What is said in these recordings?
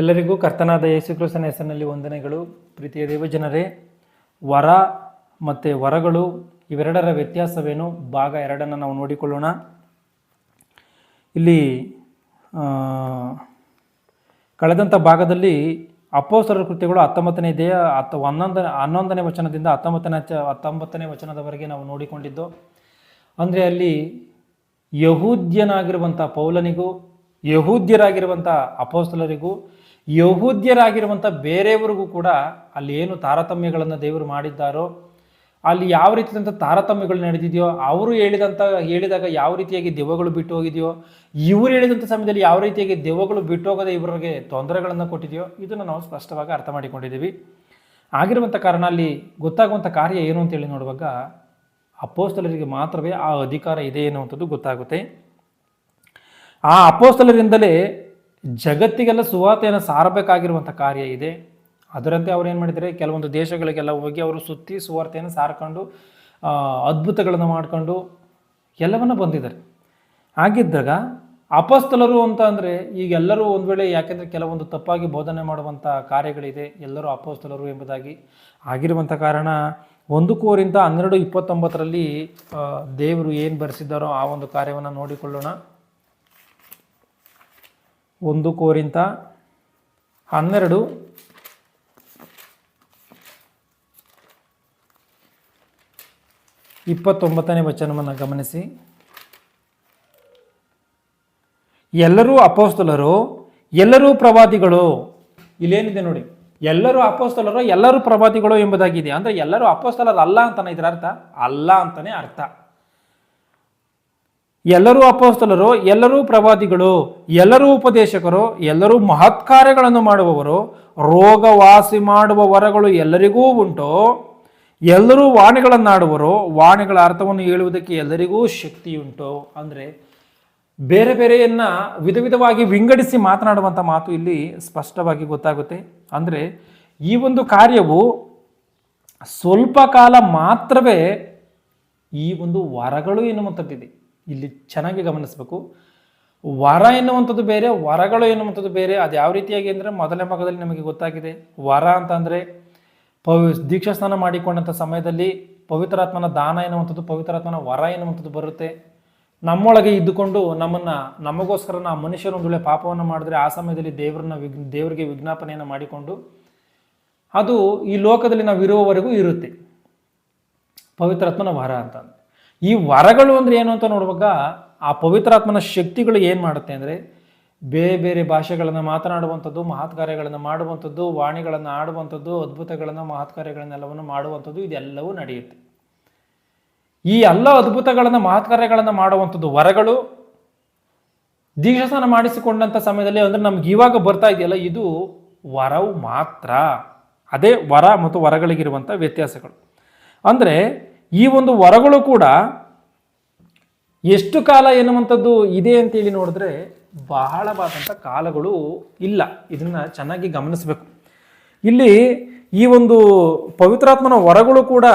ಎಲ್ಲರಿಗೂ ಕರ್ತನಾದ ಯೇಸುಕ್ರಿಸ್ತನ ಹೆಸರಿನಲ್ಲಿ ವಂದನೆಗಳು. ಪ್ರೀತಿಯ ದೇವಜನರೇ, ವರ ಮತ್ತು ವರಗಳು ಇವೆರಡರ ವ್ಯತ್ಯಾಸವೇನು? ಭಾಗ ಎರಡನ್ನು ನಾವು ನೋಡಿಕೊಳ್ಳೋಣ. ಇಲ್ಲಿ ಕಳೆದಂಥ ಭಾಗದಲ್ಲಿ ಅಪ್ಪೋಸರ ಕೃತಿಗಳು ಹತ್ತೊಂಬತ್ತನೇ ದೇಹ, ಹತ್ತ, ಹನ್ನೊಂದನೇ ಹನ್ನೊಂದನೇ ವಚನದಿಂದ ಹತ್ತೊಂಬತ್ತನೇ ಚ, ಹತ್ತೊಂಬತ್ತನೇ ವಚನದವರೆಗೆ ನಾವು ನೋಡಿಕೊಂಡಿದ್ದು, ಅಂದರೆ ಅಲ್ಲಿ ಯಹೂದ್ಯನಾಗಿರುವಂಥ ಪೌಲನಿಗೂ, ಯಹೂದ್ಯರಾಗಿರುವಂಥ ಅಪೋಸ್ತಲರಿಗೂ ಯಹೂದ್ಯರಾಗಿರುವಂಥ ಬೇರೆಯವರಿಗೂ ಕೂಡ ಅಲ್ಲಿ ಏನು ತಾರತಮ್ಯಗಳನ್ನು ದೇವರು ಮಾಡಿದ್ದಾರೋ, ಅಲ್ಲಿ ಯಾವ ರೀತಿಯಾದಂಥ ತಾರತಮ್ಯಗಳು ನಡೆದಿದೆಯೋ, ಅವರು ಹೇಳಿದಂಥ, ಹೇಳಿದಾಗ ಯಾವ ರೀತಿಯಾಗಿ ದೆವ್ವಗಳು ಬಿಟ್ಟು ಹೋಗಿದೆಯೋ, ಇವರು ಹೇಳಿದಂಥ ಸಮಯದಲ್ಲಿ ಯಾವ ರೀತಿಯಾಗಿ ದೆವ್ವಗಳು ಬಿಟ್ಟು ಹೋಗದೆ ಇವರಿಗೆ ತೊಂದರೆಗಳನ್ನು ಕೊಟ್ಟಿದೆಯೋ, ಇದನ್ನು ನಾವು ಸ್ಪಷ್ಟವಾಗಿ ಅರ್ಥ ಮಾಡಿಕೊಂಡಿದ್ದೀವಿ. ಆಗಿರುವಂಥ ಕಾರಣ ಅಲ್ಲಿ ಗೊತ್ತಾಗುವಂಥ ಕಾರ್ಯ ಏನು ಅಂತೇಳಿ ನೋಡುವಾಗ ಅಪೋಸ್ತಲರಿಗೆ ಮಾತ್ರವೇ ಆ ಅಧಿಕಾರ ಇದೆ ಅನ್ನುವಂಥದ್ದು ಗೊತ್ತಾಗುತ್ತೆ. ಆ ಅಪೋಸ್ತಲರಿಂದಲೇ ಜಗತ್ತಿಗೆಲ್ಲ ಸುವಾರ್ತೆಯನ್ನು ಸಾರಬೇಕಾಗಿರುವಂಥ ಕಾರ್ಯ ಇದೆ. ಅದರಂತೆ ಅವ್ರು ಏನು ಮಾಡಿದರೆ ಕೆಲವೊಂದು ದೇಶಗಳಿಗೆಲ್ಲ ಹೋಗಿ ಅವರು ಸುತ್ತಿ ಸುವಾರ್ತೆಯನ್ನು ಸಾರ್ಕೊಂಡು ಅದ್ಭುತಗಳನ್ನು ಮಾಡಿಕೊಂಡು ಎಲ್ಲವನ್ನ ಬಂದಿದ್ದಾರೆ. ಹಾಗಿದ್ದಾಗ ಅಪಸ್ತಲರು ಅಂತ ಅಂದರೆ ಈಗ ಎಲ್ಲರೂ ಒಂದು ವೇಳೆ ಯಾಕೆಂದರೆ ಕೆಲವೊಂದು ತಪ್ಪಾಗಿ ಬೋಧನೆ ಮಾಡುವಂಥ ಕಾರ್ಯಗಳಿದೆ, ಎಲ್ಲರೂ ಅಪೋಸ್ತಲರು ಎಂಬುದಾಗಿ ಆಗಿರುವಂಥ ಕಾರಣ ಒಂದು ಕೋರಿಂದ ಹನ್ನೆರಡು ಇಪ್ಪತ್ತೊಂಬತ್ತರಲ್ಲಿ ದೇವರು ಏನು ಬರೆಸಿದ್ದಾರೋ ಆ ಒಂದು ಕಾರ್ಯವನ್ನು ನೋಡಿಕೊಳ್ಳೋಣ. ಒಂದು ಕೋರಿಂತ ಹನ್ನೆರಡು. ಇಪ್ಪತ್ತೊಂಬತ್ತನೇ ವಚನವನ್ನು ಗಮನಿಸಿ. ಎಲ್ಲರೂ ಅಪೋಸ್ತಲರು, ಎಲ್ಲರೂ ಪ್ರವಾದಿಗಳು. ಇಲ್ಲೇನಿದೆ ನೋಡಿ, ಎಲ್ಲರೂ ಅಪೋಸ್ತಲರು, ಎಲ್ಲರೂ ಪ್ರವಾದಿಗಳು ಎಂಬುದಾಗಿದೆ. ಅಂದರೆ ಎಲ್ಲರೂ ಅಪೋಸ್ತಲರು ಅಲ್ಲ ಅಂತಾನೆ ಇದರ ಅರ್ಥ ಅಲ್ಲ ಅಂತಾನೆ ಅರ್ಥ. ಎಲ್ಲರೂ ಅಪೋಸ್ತಲರು, ಎಲ್ಲರೂ ಪ್ರವಾದಿಗಳು, ಎಲ್ಲರೂ ಉಪದೇಶಕರು, ಎಲ್ಲರೂ ಮಹತ್ಕಾರ್ಯಗಳನ್ನು ಮಾಡುವವರು ರೋಗ ವಾಸಿ ಮಾಡುವ ವರಗಳು ಎಲ್ಲರಿಗೂ ಉಂಟು. ಎಲ್ಲರೂ ವಾಣಿಗಳನ್ನಾಡುವರು, ವಾಣಿಗಳ ಅರ್ಥವನ್ನು ಹೇಳುವುದಕ್ಕೆ ಎಲ್ಲರಿಗೂ ಶಕ್ತಿಯುಂಟು. ಅಂದರೆ ಬೇರೆ ಬೇರೆಯನ್ನ ವಿಧ ವಿಧವಾಗಿ ವಿಂಗಡಿಸಿ ಮಾತನಾಡುವಂಥ ಮಾತು ಇಲ್ಲಿ ಸ್ಪಷ್ಟವಾಗಿ ಗೊತ್ತಾಗುತ್ತೆ. ಅಂದರೆ ಈ ಒಂದು ಕಾರ್ಯವು ಸ್ವಲ್ಪ ಕಾಲ ಮಾತ್ರವೇ ಈ ಒಂದು ವರಗಳು ಎನ್ನುವಂಥದ್ದಿದೆ. ಇಲ್ಲಿ ಚೆನ್ನಾಗಿ ಗಮನಿಸಬೇಕು. ವರ ಎನ್ನುವಂಥದ್ದು ಬೇರೆ, ವರಗಳು ಎನ್ನುವಂಥದ್ದು ಬೇರೆ, ಅದು ಯಾವ ರೀತಿಯಾಗಿ ಅಂದರೆ ಮೊದಲನೇ ಭಾಗದಲ್ಲಿ ನಮಗೆ ಗೊತ್ತಾಗಿದೆ. ವರ ಅಂತಂದರೆ ಪವಿ ದೀಕ್ಷಾಸ್ನಾನ ಮಾಡಿಕೊಂಡಂಥ ಸಮಯದಲ್ಲಿ ಪವಿತ್ರಾತ್ಮನ ದಾನ ಎನ್ನುವಂಥದ್ದು, ಪವಿತ್ರಾತ್ಮನ ವರ ಎನ್ನುವಂಥದ್ದು ಬರುತ್ತೆ. ನಮ್ಮೊಳಗೆ ಇದ್ದುಕೊಂಡು ನಮ್ಮನ್ನು, ನಮಗೋಸ್ಕರ ಆ ಮನುಷ್ಯನ ಒಂದು ವೇಳೆ ಪಾಪವನ್ನು ಮಾಡಿದ್ರೆ ಆ ಸಮಯದಲ್ಲಿ ದೇವರನ್ನ ವಿಜ್ ದೇವರಿಗೆ ವಿಜ್ಞಾಪನೆಯನ್ನು ಮಾಡಿಕೊಂಡು ಅದು ಈ ಲೋಕದಲ್ಲಿ ನಾವು ಇರುವವರೆಗೂ ಇರುತ್ತೆ. ಪವಿತ್ರಾತ್ಮನ ವರ ಅಂತ ಈ ವರಗಳು ಅಂದ್ರೆ ಏನು ಅಂತ ನೋಡುವಾಗ ಆ ಪವಿತ್ರಾತ್ಮನ ಶಕ್ತಿಗಳು ಏನು ಮಾಡುತ್ತೆ ಅಂದರೆ ಬೇರೆ ಬೇರೆ ಭಾಷೆಗಳನ್ನು ಮಾತನಾಡುವಂಥದ್ದು ಮಹತ್ ಕಾರ್ಯಗಳನ್ನು ಮಾಡುವಂಥದ್ದು, ವಾಣಿಗಳನ್ನು ಆಡುವಂಥದ್ದು, ಅದ್ಭುತಗಳನ್ನು ಮಹತ್ ಕಾರ್ಯಗಳನ್ನೆಲ್ಲವನ್ನು ಮಾಡುವಂಥದ್ದು ಇದೆಲ್ಲವೂ ನಡೆಯುತ್ತೆ. ಈ ಎಲ್ಲ ಅದ್ಭುತಗಳನ್ನು ಮಹತ್ ಕಾರ್ಯಗಳನ್ನು ಮಾಡುವಂಥದ್ದು ವರಗಳು ದೀಕ್ಷಾಸ್ನಾನ ಮಾಡಿಸಿಕೊಂಡಂಥ ಸಮಯದಲ್ಲಿ ಅಂದರೆ ನಮ್ಗೆ ಇವಾಗ ಬರ್ತಾ ಇದೆಯಲ್ಲ, ಇದು ವರವು ಮಾತ್ರ. ಅದೇ ವರ ಮತ್ತು ವರಗಳಿಗಿರುವಂಥ ವ್ಯತ್ಯಾಸಗಳು. ಅಂದರೆ ಈ ಒಂದು ವರಗಳು ಕೂಡ ಎಷ್ಟು ಕಾಲ ಎನ್ನುವಂಥದ್ದು ಇದೆ ಅಂತೇಳಿ ನೋಡಿದ್ರೆ ಬಹಳವಾದಂಥ ಕಾಲಗಳು ಇಲ್ಲ. ಇದನ್ನು ಚೆನ್ನಾಗಿ ಗಮನಿಸಬೇಕು. ಇಲ್ಲಿ ಈ ಒಂದು ಪವಿತ್ರಾತ್ಮನ ವರಗಳು ಕೂಡ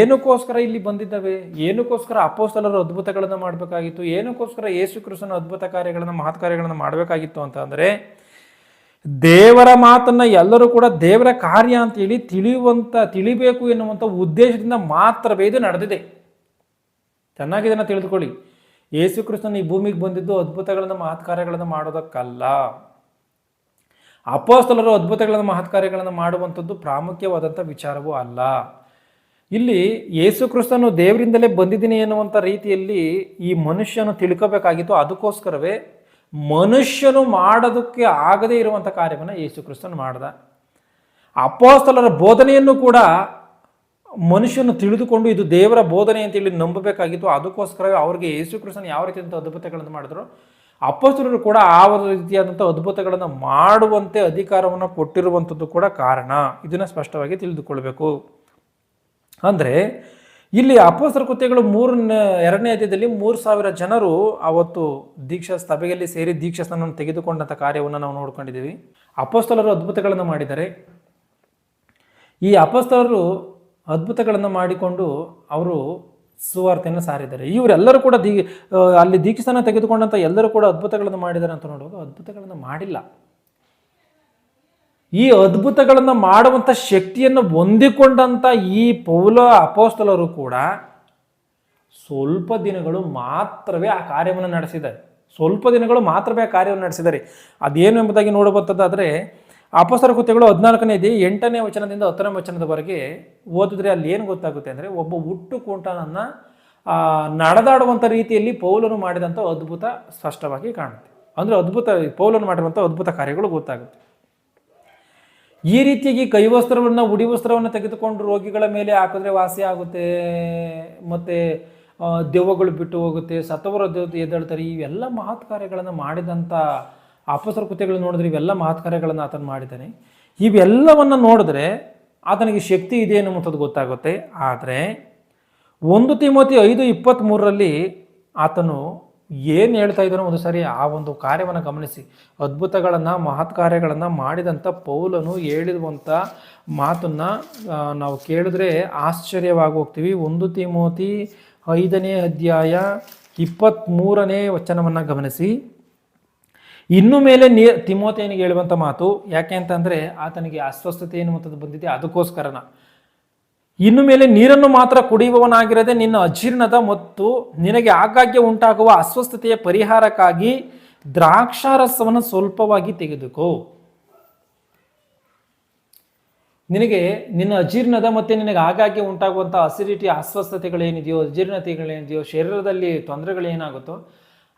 ಏನಕ್ಕೋಸ್ಕರ ಇಲ್ಲಿ ಬಂದಿದ್ದಾವೆ? ಏನಕ್ಕೋಸ್ಕರ ಅಪೋಸ್ತಲರು ಅದ್ಭುತಗಳನ್ನು ಮಾಡಬೇಕಾಗಿತ್ತು? ಏನಕ್ಕೋಸ್ಕರ ಯೇಸು ಕೃಷ್ಣನ ಅದ್ಭುತ ಕಾರ್ಯಗಳನ್ನು ಮಹತ್ ಕಾರ್ಯಗಳನ್ನು ಮಾಡಬೇಕಾಗಿತ್ತು ಅಂತ ಅಂದರೆ ದೇವರ ಮಾತನ್ನ ಎಲ್ಲರೂ ಕೂಡ ದೇವರ ಕಾರ್ಯ ಅಂತೇಳಿ ತಿಳಿಯುವಂತ, ತಿಳಿಬೇಕು ಎನ್ನುವಂಥ ಉದ್ದೇಶದಿಂದ ಮಾತ್ರವೇ ಇದು ನಡೆದಿದೆ. ಚೆನ್ನಾಗಿ ಇದನ್ನು ತಿಳಿದುಕೊಳ್ಳಿ. ಯೇಸು ಕೃಷ್ಣನ ಈ ಭೂಮಿಗೆ ಬಂದಿದ್ದು ಅದ್ಭುತಗಳನ್ನು ಮಹತ್ ಕಾರ್ಯಗಳನ್ನು ಮಾಡೋದಕ್ಕಲ್ಲ. ಅಪೋಸ್ತಲರು ಅದ್ಭುತಗಳನ್ನು ಮಹತ್ ಕಾರ್ಯಗಳನ್ನು ಮಾಡುವಂಥದ್ದು ಪ್ರಾಮುಖ್ಯವಾದಂಥ ವಿಚಾರವೂ ಅಲ್ಲ. ಇಲ್ಲಿ ಯೇಸು ಕ್ರಿಸ್ತನು ದೇವರಿಂದಲೇ ಬಂದಿದ್ದೀನಿ ಎನ್ನುವಂಥ ರೀತಿಯಲ್ಲಿ ಈ ಮನುಷ್ಯನು ತಿಳ್ಕೋಬೇಕಾಗಿತ್ತು. ಅದಕ್ಕೋಸ್ಕರವೇ ಮನುಷ್ಯನು ಮಾಡೋದಕ್ಕೆ ಆಗದೇ ಇರುವಂಥ ಕಾರ್ಯವನ್ನು ಯೇಸು ಕ್ರಿಸ್ತನು ಮಾಡಿದ. ಅಪೋಸ್ತಲರ ಬೋಧನೆಯನ್ನು ಕೂಡ ಮನುಷ್ಯನು ತಿಳಿದುಕೊಂಡು ಇದು ದೇವರ ಬೋಧನೆ ಅಂತೇಳಿ ನಂಬಬೇಕಾಗಿತ್ತು. ಅದಕ್ಕೋಸ್ಕರವೇ ಅವರಿಗೆ ಯೇಸು ಕ್ರಿಸ್ತನ್ ಯಾವ ರೀತಿಯಾದಂಥ ಅದ್ಭುತಗಳನ್ನು ಮಾಡಿದ್ರು? ಅಪೋಸ್ತಲರು ಕೂಡ ಆ ರೀತಿಯಾದಂಥ ಅದ್ಭುತಗಳನ್ನು ಮಾಡುವಂತೆ ಅಧಿಕಾರವನ್ನು ಕೊಟ್ಟಿರುವಂಥದ್ದು ಕೂಡ ಕಾರಣ. ಇದನ್ನು ಸ್ಪಷ್ಟವಾಗಿ ತಿಳಿದುಕೊಳ್ಬೇಕು. ಅಂದರೆ ಇಲ್ಲಿ ಅಪೋಸ್ತರ ಕೃತ್ಯಗಳು ಮೂರು ಎರಡನೇ ಅಧ್ಯಾಯದಲ್ಲಿ ಮೂರು ಸಾವಿರ ಜನರು ಅವತ್ತು ದೀಕ್ಷಾ ಸಭೆಯಲ್ಲಿ ಸೇರಿ ದೀಕ್ಷಾಸ್ನಾನವನ್ನು ತೆಗೆದುಕೊಂಡಂಥ ಕಾರ್ಯವನ್ನು ನಾವು ನೋಡ್ಕೊಂಡಿದ್ದೀವಿ. ಅಪೋಸ್ತಲರು ಅದ್ಭುತಗಳನ್ನು ಮಾಡಿದ್ದಾರೆ. ಈ ಅಪೋಸ್ತಲರು ಅದ್ಭುತಗಳನ್ನು ಮಾಡಿಕೊಂಡು ಅವರು ಸುವಾರ್ತೆಯನ್ನು ಸಾರಿದ್ದಾರೆ. ಇವರೆಲ್ಲರೂ ಕೂಡ ದೀ, ಅಲ್ಲಿ ದೀಕ್ಷಾನ ತೆಗೆದುಕೊಂಡಂಥ ಎಲ್ಲರೂ ಕೂಡ ಅದ್ಭುತಗಳನ್ನು ಮಾಡಿದ್ದಾರೆ ಅಂತ ನೋಡುವಾಗ ಅದ್ಭುತಗಳನ್ನು ಮಾಡಿಲ್ಲ. ಈ ಅದ್ಭುತಗಳನ್ನು ಮಾಡುವಂಥ ಶಕ್ತಿಯನ್ನು ಹೊಂದಿಕೊಂಡಂಥ ಈ ಪೌಲ ಅಪೋಸ್ತಲರು ಕೂಡ ಸ್ವಲ್ಪ ದಿನಗಳು ಮಾತ್ರವೇ ಆ ಕಾರ್ಯವನ್ನು ನಡೆಸಿದ್ದಾರೆ. ಸ್ವಲ್ಪ ದಿನಗಳು ಮಾತ್ರವೇ ಆ ಕಾರ್ಯವನ್ನು ನಡೆಸಿದ್ದಾರೆ. ಅದೇನು ಎಂಬುದಾಗಿ ನೋಡಬಹುದಾದರೆ ಅಪಸರ ಕೃತ್ಯಗಳು ಹದಿನಾಲ್ಕನೇ ಇದೆ ಎಂಟನೇ ವಚನದಿಂದ ಹತ್ತನೇ ವಚನದವರೆಗೆ ಓದಿದ್ರೆ ಅಲ್ಲಿ ಏನು ಗೊತ್ತಾಗುತ್ತೆ ಅಂದರೆ ಒಬ್ಬ ಹುಟ್ಟು ಕುಂಟನನ್ನು ನಡೆದಾಡುವಂಥ ರೀತಿಯಲ್ಲಿ ಪೌಲನು ಮಾಡಿದಂಥ ಅದ್ಭುತ ಸ್ಪಷ್ಟವಾಗಿ ಕಾಣುತ್ತೆ. ಅಂದರೆ ಅದ್ಭುತ ಪೌಲನು ಮಾಡಿರುವಂಥ ಅದ್ಭುತ ಕಾರ್ಯಗಳು ಗೊತ್ತಾಗುತ್ತೆ. ಈ ರೀತಿಯಾಗಿ ಕೈ ವಸ್ತ್ರವನ್ನು ಉಡಿ ವಸ್ತ್ರವನ್ನು ತೆಗೆದುಕೊಂಡು ರೋಗಿಗಳ ಮೇಲೆ ಹಾಕಿದ್ರೆ ವಾಸಿ ಆಗುತ್ತೆ. ಮತ್ತು ದೆವ್ವಗಳು ಬಿಟ್ಟು ಹೋಗುತ್ತೆ ಸತವರ ದೇವತೆ ಎದ್ದೇಳ್ತಾರೆ. ಇವೆಲ್ಲ ಮಹತ್ ಕಾರ್ಯಗಳನ್ನು ಮಾಡಿದಂಥ ಅಪಸರ ಕೃತ್ಯಗಳು ನೋಡಿದ್ರೆ ಇವೆಲ್ಲ ಮಹತ್ ಕಾರ್ಯಗಳನ್ನು ಆತನು ಮಾಡಿದ್ದಾನೆ. ಇವೆಲ್ಲವನ್ನು ನೋಡಿದ್ರೆ ಆತನಿಗೆ ಶಕ್ತಿ ಇದೆ ಅನ್ನುವಂಥದ್ದು ಗೊತ್ತಾಗುತ್ತೆ. ಆದರೆ, ಒಂದು ತಿಮೋತಿ ಐದು ಇಪ್ಪತ್ತ್ಮೂರರಲ್ಲಿ ಆತನು ಏನು ಹೇಳ್ತಾ ಇದ್ದಾನೋ ಒಂದು ಸಾರಿ ಆ ಒಂದು ಕಾರ್ಯವನ್ನು ಗಮನಿಸಿ. ಅದ್ಭುತಗಳನ್ನು, ಮಹತ್ ಕಾರ್ಯಗಳನ್ನು ಮಾಡಿದಂಥ ಪೌಲನು ಹೇಳಿರುವಂಥ ಮಾತನ್ನು ನಾವು ಕೇಳಿದ್ರೆ ಆಶ್ಚರ್ಯವಾಗಿ ಹೋಗ್ತೀವಿ. ಒಂದು ತಿಮೋತಿ ಐದನೇ ಅಧ್ಯಾಯ ಇಪ್ಪತ್ತ್ಮೂರನೇ ವಚನವನ್ನು ಗಮನಿಸಿ. ಇನ್ನು ಮೇಲೆ ನೀ ತಿಮೋತಿಯನಿಗೆ ಹೇಳುವಂಥ ಮಾತು ಯಾಕೆ ಅಂತಂದರೆ ಆತನಿಗೆ ಅಸ್ವಸ್ಥತೆ ಎನ್ನುವಂಥದ್ದು ಬಂದಿದೆ. ಅದಕ್ಕೋಸ್ಕರನ. ಇನ್ನು ಮೇಲೆ ನೀರನ್ನು ಮಾತ್ರ ಕುಡಿಯುವವನಾಗಿರದೆ ನಿನ್ನ ಅಜೀರ್ಣದ ಮತ್ತು ನಿನಗೆ ಆಗಾಗ್ಗೆ ಉಂಟಾಗುವ ಅಸ್ವಸ್ಥತೆಯ ಪರಿಹಾರಕ್ಕಾಗಿ ದ್ರಾಕ್ಷಾರಸವನ್ನು ಸ್ವಲ್ಪವಾಗಿ ತೆಗೆದುಕೋ. ನಿನಗೆ ನಿನ್ನ ಅಜೀರ್ಣದ ಮತ್ತು ನಿನಗೆ ಆಗಾಗ್ಗೆ ಉಂಟಾಗುವಂಥ ಅಸಿಡಿಟಿ ಅಸ್ವಸ್ಥತೆಗಳೇನಿದೆಯೋ, ಅಜೀರ್ಣತೆಗಳೇನಿದೆಯೋ, ಶರೀರದಲ್ಲಿ ತೊಂದರೆಗಳೇನಾಗುತ್ತೋ,